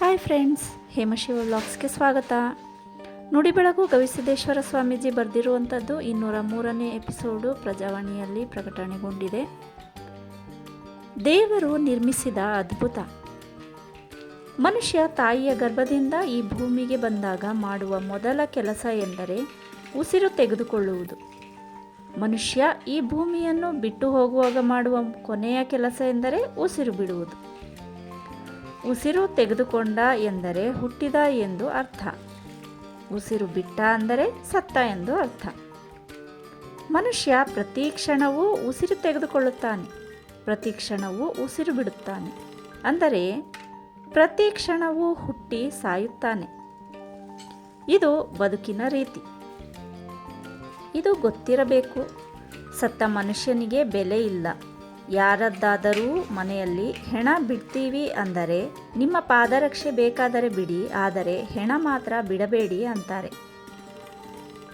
Hi friends ಹೇಮಶಿವ ವ್ಲಾಗ್ಸ್ಗೆ ಸ್ವಾಗತ. ನುಡಿ ಬೆಳಗು ಗವಿಸಿದ್ದೇಶ್ವರ ಸ್ವಾಮೀಜಿ ಬರೆದಿರುವಂಥದ್ದು ಇನ್ನೂರ ಮೂರನೇ ಎಪಿಸೋಡು ಪ್ರಜಾವಾಣಿಯಲ್ಲಿ ಪ್ರಕಟಣೆಗೊಂಡಿದೆ. ದೇವರು ನಿರ್ಮಿಸಿದ ಅದ್ಭುತ. ಮನುಷ್ಯ ತಾಯಿಯ ಗರ್ಭದಿಂದ ಈ ಭೂಮಿಗೆ ಬಂದಾಗ ಮಾಡುವ ಮೊದಲ ಕೆಲಸ ಎಂದರೆ ಉಸಿರು ತೆಗೆದುಕೊಳ್ಳುವುದು. ಮನುಷ್ಯ ಈ ಭೂಮಿಯನ್ನು ಬಿಟ್ಟು ಹೋಗುವಾಗ ಮಾಡುವ ಕೊನೆಯ ಕೆಲಸ ಎಂದರೆ ಉಸಿರು ಬಿಡುವುದು. ಉಸಿರು ತೆಗೆದುಕೊಂಡ ಎಂದರೆ ಹುಟ್ಟಿದ ಎಂದು ಅರ್ಥ. ಉಸಿರು ಬಿಟ್ಟ ಅಂದರೆ ಸತ್ತ ಎಂದು ಅರ್ಥ. ಮನುಷ್ಯ ಪ್ರತಿ ಕ್ಷಣವೂ ಉಸಿರು ತೆಗೆದುಕೊಳ್ಳುತ್ತಾನೆ. ಪ್ರತಿ ಕ್ಷಣವೂ ಉಸಿರು ಬಿಡುತ್ತಾನೆ. ಅಂದರೆ ಪ್ರತಿ ಕ್ಷಣವೂ ಹುಟ್ಟಿ ಸಾಯುತ್ತಾನೆ. ಇದು ಬದುಕಿನ ರೀತಿ. ಇದು ಗೊತ್ತಿರಬೇಕು. ಸತ್ತ ಮನುಷ್ಯನಿಗೆ ಬೆಲೆ ಇಲ್ಲ. ಯಾರದ್ದಾದರೂ ಮನೆಯಲ್ಲಿ ಹೆಣ ಬಿಡ್ತೀವಿ ಅಂದರೆ ನಿಮ್ಮ ಪಾದರಕ್ಷೆ ಬೇಕಾದರೆ ಬಿಡಿ, ಆದರೆ ಹೆಣ ಮಾತ್ರ ಬಿಡಬೇಡಿ ಅಂತಾರೆ.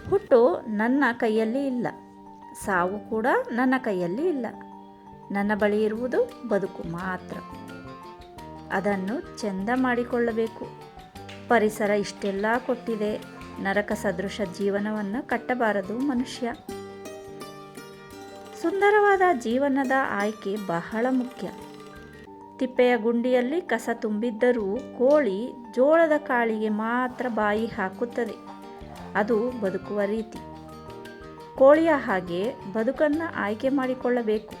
ಹುಟ್ಟು ನನ್ನ ಕೈಯಲ್ಲಿ ಇಲ್ಲ, ಸಾವು ಕೂಡ ನನ್ನ ಕೈಯಲ್ಲಿ ಇಲ್ಲ. ನನ್ನ ಬಳಿ ಇರುವುದು ಬದುಕು ಮಾತ್ರ. ಅದನ್ನು ಚೆಂದ ಮಾಡಿಕೊಳ್ಳಬೇಕು. ಪರಿಸರ ಇಷ್ಟೆಲ್ಲ ಕೊಟ್ಟಿದೆ. ನರಕ ಸದೃಶ ಜೀವನವನ್ನು ಕಟ್ಟಬಾರದು ಮನುಷ್ಯ. ಸುಂದರವಾದ ಜೀವನದ ಆಯ್ಕೆ ಬಹಳ ಮುಖ್ಯ. ತಿಪ್ಪೆಯ ಗುಂಡಿಯಲ್ಲಿ ಕಸ ತುಂಬಿದ್ದರೂ ಕೋಳಿ ಜೋಳದ ಕಾಳಿಗೆ ಮಾತ್ರ ಬಾಯಿ ಹಾಕುತ್ತದೆ. ಅದು ಬದುಕುವ ರೀತಿ. ಕೋಳಿಯ ಹಾಗೆ ಬದುಕನ್ನು ಆಯ್ಕೆ ಮಾಡಿಕೊಳ್ಳಬೇಕು.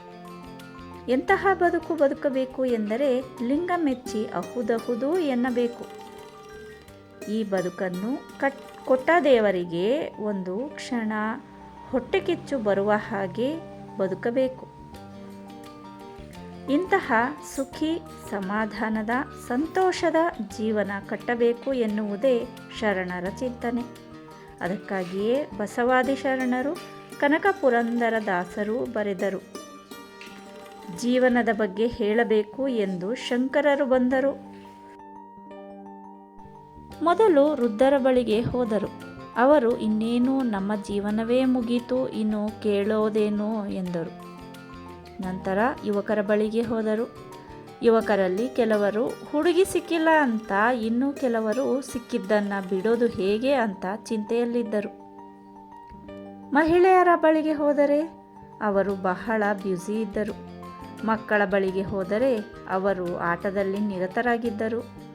ಎಂತಹ ಬದುಕು ಬದುಕಬೇಕು ಎಂದರೆ ಲಿಂಗ ಮೆಚ್ಚಿ ಅಹುದಹುದು ಎನ್ನಬೇಕು. ಈ ಬದುಕನ್ನು ಕಟ್ ಕೊಟ್ಟ ದೇವರಿಗೆ ಒಂದು ಕ್ಷಣ ಹೊಟ್ಟೆ ಕಿಚ್ಚು ಬರುವ ಹಾಗೆ ಬದುಕಬೇಕು. ಇಂತಹ ಸುಖಿ ಸಮಾಧಾನದ ಸಂತೋಷದ ಜೀವನ ಕಟ್ಟಬೇಕು ಎನ್ನುವುದೇ ಶರಣರ ಚಿಂತನೆ. ಅದಕ್ಕಾಗಿಯೇ ಬಸವಾದಿ ಶರಣರು ಕನಕ ಪುರಂದರ ದಾಸರು ಬರೆದರು, ಜೀವನದ ಬಗ್ಗೆ ಹೇಳಬೇಕು ಎಂದು ಶಂಕರರು ಬಂದರು ಮೊದಲು ವೃದ್ಧರ ಬಳಿಗೆ ಹೋದರು. ಅವರು ಇನ್ನೇನು ನಮ್ಮ ಜೀವನವೇ ಮುಗೀತು, ಇನ್ನು ಕೇಳೋದೇನೋ ಎಂದರು. ನಂತರ ಯುವಕರ ಬಳಿಗೆ ಹೋದರು. ಯುವಕರಲ್ಲಿ ಕೆಲವರು, ಹುಡುಗಿ ಸಿಕ್ಕಿಲ್ಲ ಅಂತ, ಇನ್ನೂ ಕೆಲವರು ಸಿಕ್ಕಿದ್ದನ್ನು ಬಿಡೋದು ಹೇಗೆ ಅಂತ ಚಿಂತೆಯಲ್ಲಿದ್ದರು. ಮಹಿಳೆಯರ ಬಳಿಗೆ ಹೋದರೆ? ಅವರು ಬಹಳ ಬ್ಯುಸಿ ಇದ್ದರು. ಮಕ್ಕಳ ಬಳಿಗೆ ಹೋದರೆ ಅವರು ಆಟದಲ್ಲಿ ನಿರತರಾಗಿದ್ದರು.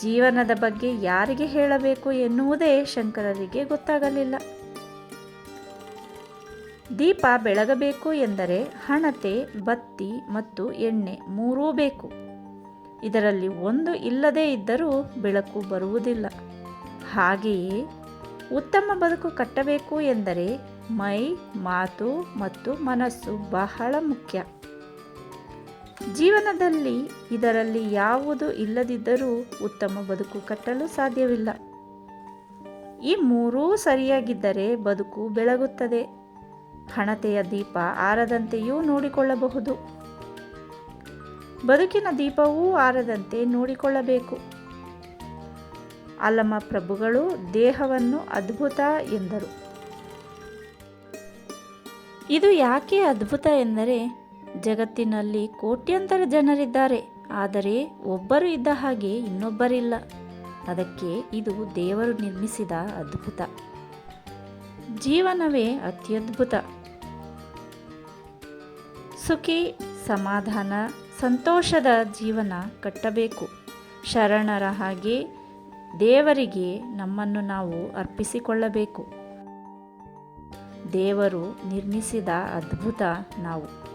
ಜೀವನದ ಬಗ್ಗೆ ಯಾರಿಗೆ ಹೇಳಬೇಕು ಎನ್ನುವುದೇ ಶಂಕರರಿಗೆ ಗೊತ್ತಾಗಲಿಲ್ಲ. ದೀಪ ಬೆಳಗಬೇಕು ಎಂದರೆ ಹಣತೆ, ಬತ್ತಿ ಮತ್ತು ಎಣ್ಣೆ ಮೂರೂ ಬೇಕು. ಇದರಲ್ಲಿ ಒಂದು ಇಲ್ಲದೇ ಇದ್ದರೂ ಬೆಳಕು ಬರುವುದಿಲ್ಲ. ಹಾಗೆಯೇ ಉತ್ತಮ ಬದುಕು ಕಟ್ಟಬೇಕು ಎಂದರೆ ಮೈ, ಮಾತು ಮತ್ತು ಮನಸ್ಸು ಬಹಳ ಮುಖ್ಯ. ಜೀವನದಲ್ಲಿ ಇದರಲ್ಲಿ ಯಾವುದು ಇಲ್ಲದಿದ್ದರೂ ಉತ್ತಮ ಬದುಕು ಕಟ್ಟಲು ಸಾಧ್ಯವಿಲ್ಲ. ಈ ಮೂರೂ ಸರಿಯಾಗಿದ್ದರೆ ಬದುಕು ಬೆಳಗುತ್ತದೆ. ಹಣತೆಯ ದೀಪ ಆರದಂತೆಯೂ ನೋಡಿಕೊಳ್ಳಬಹುದು. ಬದುಕಿನ ದೀಪವೂ ಆರದಂತೆ ನೋಡಿಕೊಳ್ಳಬೇಕು. ಅಲ್ಲಮ ಪ್ರಭುಗಳು ದೇಹವನ್ನು ಅದ್ಭುತ ಎಂದರು. ಇದು ಯಾಕೆ ಅದ್ಭುತ ಎಂದರೆ ಜಗತ್ತಿನಲ್ಲಿ ಕೋಟ್ಯಂತರ ಜನರಿದ್ದಾರೆ, ಆದರೆ ಒಬ್ಬರು ಇದ್ದ ಹಾಗೆ ಇನ್ನೊಬ್ಬರಿಲ್ಲ. ಅದಕ್ಕೆ ಇದು ದೇವರು ನಿರ್ಮಿಸಿದ ಅದ್ಭುತ. ಜೀವನವೇ ಅತ್ಯದ್ಭುತ. ಸುಖಿ, ಸಮಾಧಾನ, ಸಂತೋಷದ ಜೀವನ ಕಟ್ಟಬೇಕು. ಶರಣರ ಹಾಗೆ ದೇವರಿಗೆ ನಮ್ಮನ್ನು ನಾವು ಅರ್ಪಿಸಿಕೊಳ್ಳಬೇಕು. ದೇವರು ನಿರ್ಮಿಸಿದ ಅದ್ಭುತ ನಾವು.